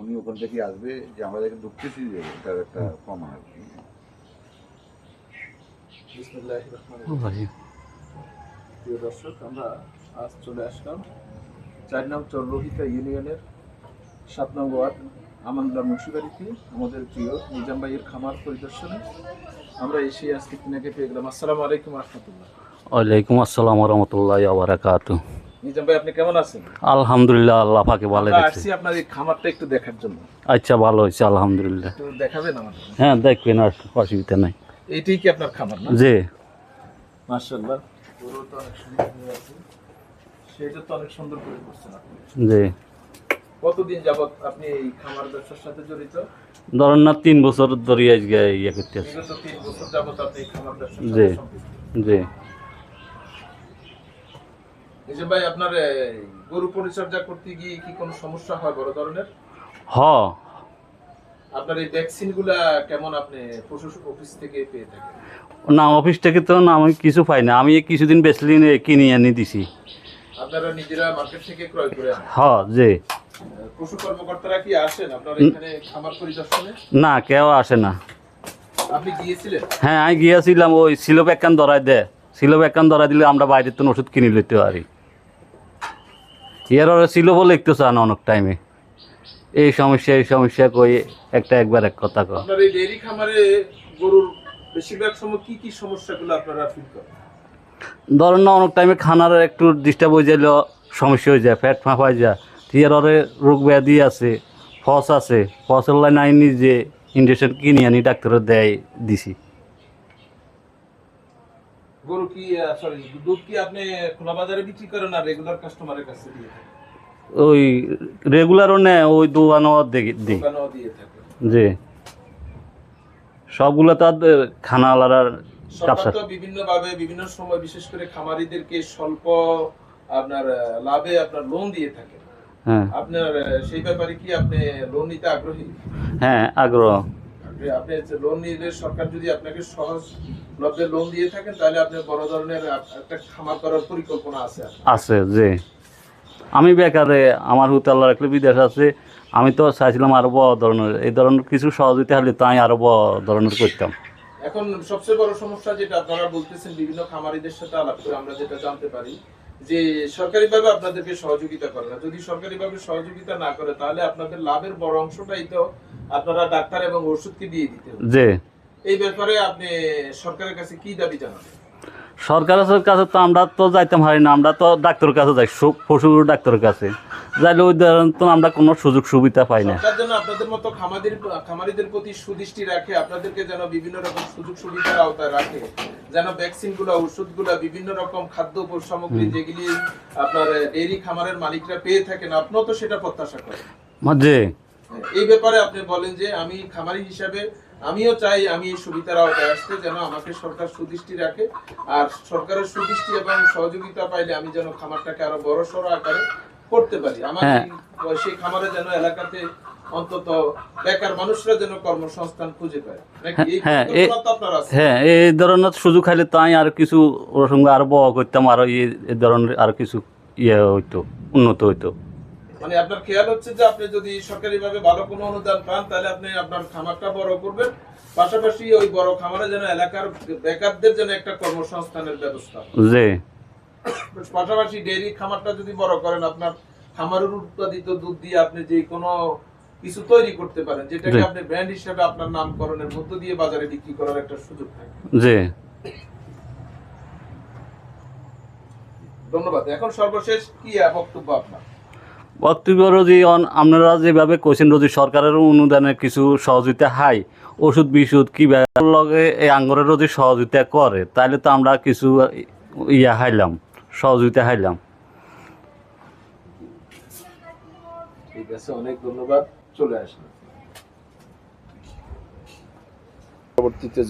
উনি ওখান থেকে আসবে যে আমাদেরকে ঢুকতেছি যে এটার একটা প্রমাণ আর কি। প্রিয় দর্শক আমরা আজ চলে আসলাম চার নং চররোহিতা ইউনিয়নের সাত নং ওয়ার্ড আমানুল্লাহ মুন্সিবাড়িতে আমাদের প্রিয় নিজাম ভাইয়ের খামার পরিদর্শনে। আমরা এসে আজকে তিনাকে পেয়ে গেলাম। আসসালামু আলাইকুম রহমতুল্লাহ। ওয়ালাইকুম আসসালাম রহমতুল্লাহ বারাকাত নিজাম ভাই আপনি কেমন আছেন? আলহামদুলিল্লাহ আল্লাহ পাকে ভালো আমরা আপনার এই খামারটা একটু দেখার জন্য। আচ্ছা ভালো হয়েছে আলহামদুলিল্লাহ। একটু দেখাবেন হ্যাঁ দেখবেন আর অসুবিধা নাই। এইটাই কি আপনার খামার না? যে মার্শাল্লাহ গরু তো অনেক সুন্দর আছে। সেটা তো অনেক সুন্দর করে করছেন আপনি। যে কতদিন যাবত আপনি এই খামার ব্যবসার সাথে জড়িত? ধরেন না তিন বছর ধরে আজকে ইয়ে করতে আছে তিন বছর যাবত আপনি খামার ব্যবসার জি। সাথে যে এই ভাই আপনার এই, গরু পরিচর্যা করতে গিয়ে কি কোনো সমস্যা হয় বড় ধরনের? হ। আপনার এই ভ্যাকসিনগুলা কেমন আপনি পশু অফিস থেকে পেয়ে থাকেন? না অফিস থেকে তো না আমি কিছু পাই না। আমি এই কিছুদিন বেসলিন কিনে এনে দিছি। আপনারা নিজেরা মার্কেট থেকে ক্রয় করে আনেন? যে পশু কর্মকর্তারা কি আসেন আপনার এখানে খামার পরিদর্শনে? না কেউ আসে না। আপনি গিয়েছিলেন? হ্যাঁ আমি গিয়েছিলাম ওই সিলোপ একখান ধরাই দে। সিলোপ একখান ধরাই দিলে আমরা বাইরের তো ওষুধ কিনে লইতে পারি। এর ওরা বলে লিখতে চান অনেক টাইমে এই সমস্যা এই সমস্যা কই একটা একবার এক কথা কয় আপনার এই ডেইরি খামারে গরুর বেশিরভাগ সময় কি কি সমস্যাগুলো আপনারা ফিল করেন? ধরেন না অনেক টাইমে খানার একটু ডিস্টার্ব হয়ে যাইলে সমস্যা হয়ে যায় ফ্যাট ফাঁপ হয়ে যায়। ওরে রোগ ব্যাধি আছে ফস আছে ফসল লাইন আই নিজে ইঞ্জেকশন কিনে আনি ডাক্তারের দেয় দিছি। গরু কি সরি দুধ কি আপনি খোলা বাজারে বিক্রি করেন না রেগুলার কাস্টমারের কাছে দিয়ে? ওই রেগুলারও নেয় ওই দোকানও দিই। দোকানেও দিয়ে থাকেন। জি। সবগুলো তো আর খানা আলাদার সরকার তো বিভিন্ন ভাবে বিভিন্ন সময় বিশেষ করে খামারিদেরকে স্বল্প আপনার লাভে আপনার লোন দিয়ে থাকে হ্যাঁ। আপনার সেই ব্যাপারে কি আপনি লোন নিতে আগ্রহী? হ্যাঁ আগ্রহ। আপনি লোন নিলে সরকার যদি আপনাকে সহজ লভ্যে লোন দিয়ে থাকেন তাহলে আপনি বড় ধরনের একটা খামার করার পরিকল্পনা আছে আছে যে আমি বেকারে আমার হুতাল্লা রাখলে বিদেশ আছে আমি তো চাইছিলাম আরও বড় ধরনের। এই ধরনের কিছু সহযোগিতা হলে তাই আরও বড় ধরনের করতাম। এখন সবচেয়ে বড় সমস্যা যেটা আপনারা বলতেছেন বিভিন্ন খামারিদের সাথে আলাপ করে আমরা যেটা জানতে পারি যে সরকারিভাবে আপনাদেরকে সহযোগিতা করে না। যদি সরকারিভাবে সহযোগিতা না করে তাহলে আপনাদের লাভের বড় অংশটাই তো আপনারা ডাক্তার এবং ওষুধকে দিয়ে দিতে যে এই ব্যাপারে আপনি সরকারের কাছে কি দাবি জানাবেন? সরকারের কাছে তো আমরা তো যাইতাম পারি না আমরা তো ডাক্তারের কাছে যাই পশু ডাক্তারের কাছে। যাইলে ওই তো আমরা কোনো সুযোগ সুবিধা পাই না। সরকার যেন আপনাদের মতো খামারিদের খামারিদের প্রতি সুদৃষ্টি রাখে আপনাদেরকে যেন বিভিন্ন রকম সুযোগ সুবিধার আওতায় রাখে যেন ভ্যাকসিনগুলো ওষুধগুলো বিভিন্ন রকম খাদ্য সামগ্রী যেগুলি আপনার ডেইরি খামারের মালিকরা পেয়ে থাকেন আপনিও তো সেটা প্রত্যাশা করেন। যে এই ব্যাপারে আপনি বলেন যে আমি খামারি হিসাবে আমিও চাই আমি এই সুবিধার আওতায় আসতে যেন আমাকে সরকার সুদৃষ্টি রাখে। আর সরকারের সুদৃষ্টি এবং সহযোগিতা পাইলে আমি যেন খামারটাকে আরও বড় সড়ো আকারে করতে পারি। আমার হ্যাঁ। সেই খামারে যেন এলাকাতে অন্তত বেকার মানুষরা যেন কর্মসংস্থান খুঁজে পায়। হ্যাঁ, হ্যাঁ এই ধরনের সুযোগ খাইলে তাই আর কিছু ওর সঙ্গে আরও বড় করতাম আরও এই- এই ধরনের আর কিছু ইয়ে হইতো উন্নত হইতো। মানে আপনার খেয়াল হচ্ছে যে আপনি যদি সরকারিভাবে ভালো কোনো অনুদান পান তাহলে আপনি আপনার খামারটা বড় করবেন। পাশাপাশি ওই বড় খামারে যেন এলাকার বেকারদের যেন একটা কর্মসংস্থানের ব্যবস্থা। যে পাশাপাশি ডেইরি খামারটা যদি বড় করেন আপনার খামারের উৎপাদিত দুধ দিয়ে আপনি যে কোনো কিছু তৈরি করতে পারেন যেটাকে জি। আপনি ব্র্যান্ড হিসেবে আপনার নামকরণের মধ্য দিয়ে বাজারে বিক্রি করার একটা সুযোগ থাকে। যে ধন্যবাদ। এখন সর্বশেষ কি বক্তব্য আপনার? যদি অন- আপনারা যেভাবে কোশ্চেন যদি সরকারের অনুদানে কিছু সহযোগিতা হাই। ওষুধ বিশুধ কি লগে এই আঙ্গুরের যদি সহযোগিতা করে তাহলে তো আমরা কিছু ইয়া হাইলাম, সহযোগিতা হাইলাম। ঠিক আছে, অনেক ধন্যবাদ, চলে আসেন পরবর্তীতে